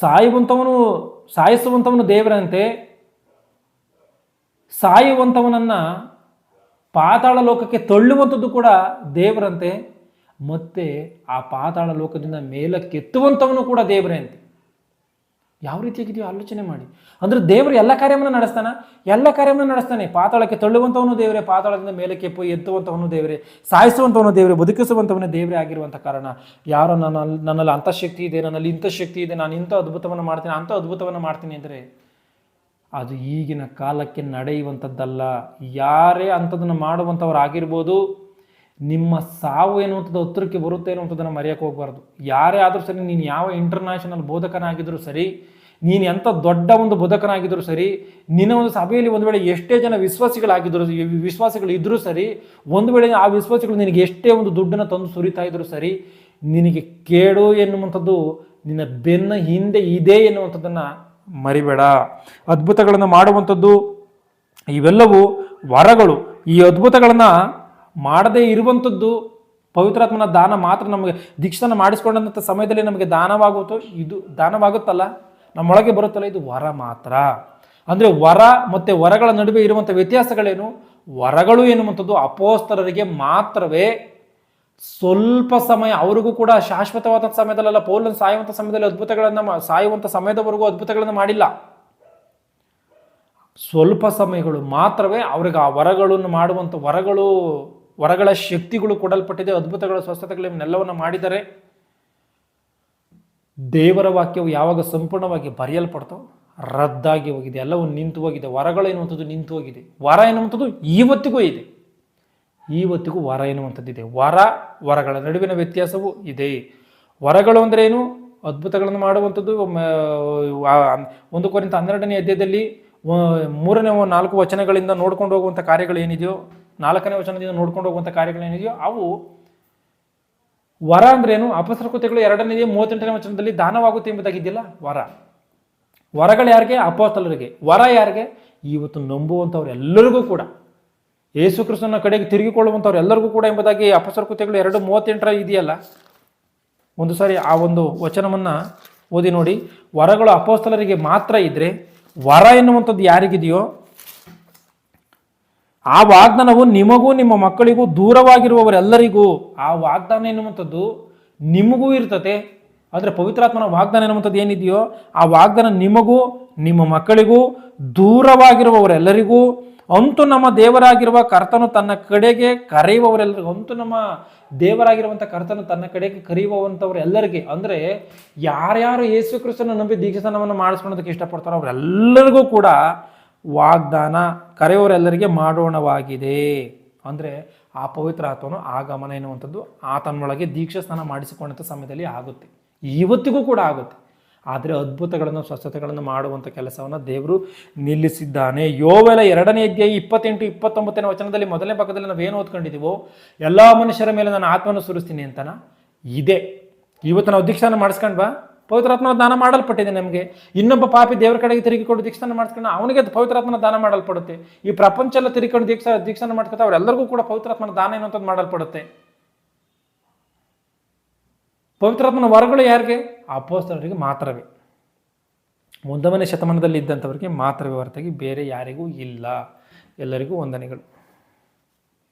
ಸಾಯುವಂಥವನು ಸಾಯಿಸುವಂಥವನು ದೇವರಂತೆ, ಸಾಯುವಂಥವನನ್ನು ಪಾತಾಳ ಲೋಕಕ್ಕೆ ತಳ್ಳುವಂಥದ್ದು ಕೂಡ ದೇವರಂತೆ, ಮತ್ತೆ ಆ ಪಾತಾಳ ಲೋಕದಿಂದ ಮೇಲಕ್ಕೆತ್ತುವಂಥವನು ಕೂಡ ದೇವರೇ ಅಂತೆ ಯಾವ ರೀತಿಯಾಗಿದೆಯೋ ಆಲೋಚನೆ ಮಾಡಿ. ಅಂದ್ರೆ ದೇವರು ಎಲ್ಲ ಕಾರ್ಯವನ್ನು ನಡೆಸ್ತಾನ? ಎಲ್ಲ ಕಾರ್ಯವನ್ನು ನಡೆಸ್ತಾನೆ. ಪಾತಾಳಕ್ಕೆ ತಳ್ಳುವಂಥವನು ದೇವರೇ, ಪಾತಾಳದಿಂದ ಮೇಲಕ್ಕೆ ಎತ್ತುವಂಥವನು ದೇವರೇ ಸಾಯಿಸುವಂಥವನು ದೇವರೇ ಬದುಕಿಸುವಂಥವನು ದೇವರೇ ಆಗಿರುವಂಥ ಕಾರಣ. ಯಾರೋ ನನ್ನ ನನ್ನಲ್ಲಿ ಅಂಥ ಶಕ್ತಿ ಇದೆ, ನನ್ನಲ್ಲಿ ಇಂಥ ಶಕ್ತಿ ಇದೆ, ನಾನು ಇಂಥ ಅದ್ಭುತವನ್ನು ಮಾಡ್ತೀನಿ, ಅಂಥ ಅದ್ಭುತವನ್ನು ಮಾಡ್ತೀನಿ ಅಂದರೆ ಅದು ಈಗಿನ ಕಾಲಕ್ಕೆ ನಡೆಯುವಂಥದ್ದಲ್ಲ. ಯಾರೇ ಅಂಥದನ್ನು ಮಾಡುವಂಥವ್ರು ಆಗಿರ್ಬೋದು ನಿಮ್ಮ ಸಾವು ಎನ್ನುವಂಥದ್ದು ಹತ್ತಿರಕ್ಕೆ ಬರುತ್ತೆ ಅನ್ನುವಂಥದ್ದನ್ನು ಮರೆಯೋಕೆ ಹೋಗಬಾರ್ದು. ಯಾರೇ ಆದರೂ ಸರಿ, ನೀನು ಯಾವ ಇಂಟರ್ನ್ಯಾಷನಲ್ ಬೋಧಕನಾಗಿದ್ದರೂ ಸರಿ, ನೀನು ಎಂಥ ದೊಡ್ಡ ಒಂದು ಬೋಧಕನಾಗಿದ್ದರೂ ಸರಿ, ನಿನ್ನ ಒಂದು ಸಭೆಯಲ್ಲಿ ಒಂದು ವೇಳೆ ಎಷ್ಟೇ ಜನ ವಿಶ್ವಾಸಿಗಳಾಗಿದ್ದರು ವಿಶ್ವಾಸಿಗಳು ಇದ್ದರೂ ಸರಿ, ಒಂದು ವೇಳೆ ಆ ವಿಶ್ವಾಸಿಗಳು ನಿನಗೆ ಎಷ್ಟೇ ಒಂದು ದುಡ್ಡನ್ನು ತಂದು ಸುರಿತಾ ಇದ್ದರೂ ಸರಿ, ನಿನಗೆ ಕೇಡು ಎನ್ನುವಂಥದ್ದು ನಿನ್ನ ಬೆನ್ನ ಹಿಂದೆ ಇದೆ ಎನ್ನುವಂಥದ್ದನ್ನು ಮರಿಬೇಡ. ಅದ್ಭುತಗಳನ್ನು ಮಾಡುವಂಥದ್ದು ಇವೆಲ್ಲವೂ ವರಗಳು. ಈ ಅದ್ಭುತಗಳನ್ನು ಮಾಡದೇ ಇರುವಂಥದ್ದು ಪವಿತ್ರಾತ್ಮನ ದಾನ ಮಾತ್ರ ನಮಗೆ ದೀಕ್ಷಾನ ಮಾಡಿಸ್ಕೊಂಡಂಥ ಸಮಯದಲ್ಲಿ ನಮಗೆ ದಾನವಾಗುತ್ತೋ, ಇದು ದಾನವಾಗುತ್ತಲ್ಲ? ನಮ್ಮೊಳಗೆ ಬರುತ್ತಲ್ಲ, ಇದು ವರ ಮಾತ್ರ. ಅಂದರೆ ವರ ಮತ್ತು ವರಗಳ ನಡುವೆ ಇರುವಂಥ ವ್ಯತ್ಯಾಸಗಳೇನು? ವರಗಳು ಎನ್ನುವಂಥದ್ದು ಅಪೋಸ್ತರರಿಗೆ ಮಾತ್ರವೇ. ಸ್ವಲ್ಪ ಸಮಯ ಅವರಿಗೂ ಕೂಡ ಶಾಶ್ವತವಾದ ಸಮಯದಲ್ಲೆಲ್ಲ ಪೌಲನ್ ಸಾಯುವಂಥ ಸಮಯದಲ್ಲಿ ಅದ್ಭುತಗಳನ್ನು ಸಾಯುವಂಥ ಸಮಯದವರೆಗೂ ಅದ್ಭುತಗಳನ್ನು ಮಾಡಿಲ್ಲ. ಸ್ವಲ್ಪ ಸಮಯಗಳು ಮಾತ್ರವೇ ಅವ್ರಿಗೆ ಆ ವರಗಳನ್ನು ಮಾಡುವಂಥ ವರಗಳು ವರಗಳ ಶಕ್ತಿಗಳು ಕೊಡಲ್ಪಟ್ಟಿದೆ, ಅದ್ಭುತಗಳ ಸ್ವಸ್ಥತೆಗಳು ಇವನ್ನೆಲ್ಲವನ್ನು ಮಾಡಿದರೆ ದೇವರ ವಾಕ್ಯವು ಯಾವಾಗ ಸಂಪೂರ್ಣವಾಗಿ ಬರೆಯಲ್ಪಡ್ತೋ, ರದ್ದಾಗಿ ಹೋಗಿದೆ. ಎಲ್ಲವೂ ನಿಂತು ಹೋಗಿದೆ. ವರಗಳು ಎನ್ನುವಂಥದ್ದು ನಿಂತು ಹೋಗಿದೆ. ವರ ಎನ್ನುವಂಥದ್ದು ಇವತ್ತಿಗೂ ಇದೆ. ಇವತ್ತಿಗೂ ವರ ಎನ್ನುವಂಥದ್ದಿದೆ ವರ, ವರಗಳ ನಡುವಿನ ವ್ಯತ್ಯಾಸವೂ ಇದೆ. ವರಗಳು ಅಂದರೆ ಏನು? ಅದ್ಭುತಗಳನ್ನು ಮಾಡುವಂಥದ್ದು. ಒಂದು ಕೊರಿಂತ ಹನ್ನೆರಡನೇ ಅಧ್ಯಾಯದಲ್ಲಿ ಮೂರನೇ, ನಾಲ್ಕು ವಚನಗಳಿಂದ ನೋಡ್ಕೊಂಡು ಹೋಗುವಂಥ ಕಾರ್ಯಗಳು ಏನಿದೆಯೋ ನಾಲ್ಕನೇ ವಚನದಿಂದ ನೋಡ್ಕೊಂಡು ಹೋಗುವಂಥ ಕಾರ್ಯಗಳೇನಿದೆಯೋ ಅವು ವರ ಅಂದ್ರೇನು ಅಪಸೃಕೃತ್ಯಗಳು ಎರಡನೇದೇ ಎರಡನೇ ಮೂವತ್ತೆಂಟನೇ ವಚನದಲ್ಲಿ ದಾನವಾಗುತ್ತೆ ಎಂಬುದಾಗಿದೆಯಲ್ಲ ವರ. ವರಗಳು ಯಾರಿಗೆ? ಅಪೋಸ್ತಲರಿಗೆ. ವರ ಯಾರಿಗೆ? ಇವತ್ತು ನಂಬುವಂಥವ್ರು ಎಲ್ಲರಿಗೂ ಕೂಡ. ಯೇಸು ಕ್ರಿಸ್ತನ ಕಡೆಗೆ ತಿರುಗಿಕೊಳ್ಳುವಂಥವ್ರು ಎಲ್ಲರಿಗೂ ಕೂಡ ಎಂಬುದಾಗಿ ಅಪಸರ ಕೃತ್ಯಗಳು ಎರಡು ಮೂವತ್ತೆಂಟರ ಇದೆಯಲ್ಲ? ಒಂದು ಸಾರಿ ಆ ಒಂದು ವಚನವನ್ನು ಓದಿ ನೋಡಿ. ವರಗಳು ಅಪೋಸ್ತಲರಿಗೆ ಮಾತ್ರ ಇದ್ದರೆ ವರ ಎನ್ನುವಂಥದ್ದು ಯಾರಿಗಿದೆಯೋ ಆ ವಾಗ್ದಾನವು ನಿಮಗೂ ನಿಮ್ಮ ಮಕ್ಕಳಿಗೂ ದೂರವಾಗಿರುವವರೆಲ್ಲರಿಗೂ, ಆ ವಾಗ್ದಾನ ಎನ್ನುವಂಥದ್ದು ನಿಮಗೂ ಇರ್ತತೆ. ಆದರೆ ಪವಿತ್ರಾತ್ಮನ ವಾಗ್ದಾನ ಎನ್ನುವಂಥದ್ದು ಏನಿದೆಯೋ, ಆ ವಾಗ್ದಾನ ನಿಮಗೂ, ನಿಮ್ಮ ಮಕ್ಕಳಿಗೂ ದೂರವಾಗಿರುವವರೆಲ್ಲರಿಗೂ, ಅಂತೂ ನಮ್ಮ ದೇವರಾಗಿರುವ ಕರ್ತನು ತನ್ನ ಕಡೆಗೆ ಕರೆಯುವವರೆಲ್ಲರಿಗೂ ಅಂತೂ ನಮ್ಮ ದೇವರಾಗಿರುವಂಥ ಕರ್ತನು ತನ್ನ ಕಡೆಗೆ ಕರೆಯುವಂಥವ್ರು ಎಲ್ಲರಿಗೆ ಅಂದರೆ ಯಾರ್ಯಾರು ಯೇಸು ಕ್ರಿಸ್ತನ ನಂಬಿ ದೀಕ್ಷಾಸ್ನಾನವನ್ನು ಮಾಡಿಸ್ಕೊಳೋದಕ್ಕೆ ಇಷ್ಟಪಡ್ತಾರೋ ಅವರೆಲ್ಲರಿಗೂ ಕೂಡ ವಾಗ್ದಾನ ಕರೆಯುವವರೆಲ್ಲರಿಗೆ ಮಾಡೋಣವಾಗಿದೆ. ಅಂದರೆ ಆ ಪವಿತ್ರ ಆತ್ಮನು ಆಗಮನ ಎನ್ನುವಂಥದ್ದು ಆತನೊಳಗೆ ದೀಕ್ಷಾ ಸ್ನಾನ ಮಾಡಿಸಿಕೊಂಡಂಥ ಸಮಯದಲ್ಲಿ ಆಗುತ್ತೆ. ಇವತ್ತಿಗೂ ಕೂಡ ಆಗುತ್ತೆ. ಆದರೆ ಅದ್ಭುತಗಳನ್ನು, ಸ್ವಸ್ಥತೆಗಳನ್ನು ಮಾಡುವಂಥ ಕೆಲಸವನ್ನು ದೇವರು ನಿಲ್ಲಿಸಿದ್ದಾನೆ. ಯೋವೆಲ ಎರಡನೇ ಅಧ್ಯಾಯ ಇಪ್ಪತ್ತೆಂಟು, ಇಪ್ಪತ್ತೊಂಬತ್ತನೇ ವಚನದಲ್ಲಿ ಮೊದಲನೇ ನಾವು ಏನು ಓದ್ಕೊಂಡಿದ್ದೀವೋ, ಎಲ್ಲ ಮನುಷ್ಯರ ಮೇಲೆ ನಾನು ಆತ್ಮನ ಸುರಿಸ್ತೀನಿ ಅಂತನ? ಇದೆ. ಇವತ್ತು ನಾವು ದೀಕ್ಷಾನ ಮಾಡಿಸ್ಕೊಂಡ್ವಾ ಪವಿತ್ರಾತ್ಮನ ದಾನ ಮಾಡಲ್ಪಟ್ಟಿದೆ ನಮಗೆ. ಇನ್ನೊಬ್ಬ ಪಾಪಿ ದೇವರ ಕಡೆಗೆ ತಿರುಗಿಕೊಂಡು ದೀಕ್ಷಾನ ಮಾಡಿಸ್ಕೊಂಡು ಅವನಿಗೆ ಪವಿತ್ರಾತ್ಮನ ದಾನ ಮಾಡಲ್ಪಡುತ್ತೆ. ಈ ಪ್ರಪಂಚ ಎಲ್ಲ ತಿರುಗಿಕೊಂಡು ದೀಕ್ಷಾ, ದೀಕ್ಷಾನ ಮಾಡ್ಕೊತ ಅವರೆಲ್ಲರಿಗೂ ಕೂಡ ಪವಿತ್ರಾತ್ಮನ ದಾನ ಎನ್ನುವಂಥದ್ದು ಮಾಡಲ್ಪಡುತ್ತೆ. ಪವಿತ್ರಾತ್ಮನ ವರಗಳು ಯಾರಿಗೆ? ಅಪೋಸ್ತರಿಗೆ ಮಾತ್ರವೇ. ಮುಂದವನೇ ಶತಮಾನದಲ್ಲಿ ಇದ್ದಂಥವರಿಗೆ ಮಾತ್ರವೇ ಹೊರತಾಗಿ ಬೇರೆ ಯಾರಿಗೂ ಇಲ್ಲ. ಎಲ್ಲರಿಗೂ ವಂದನೆಗಳು.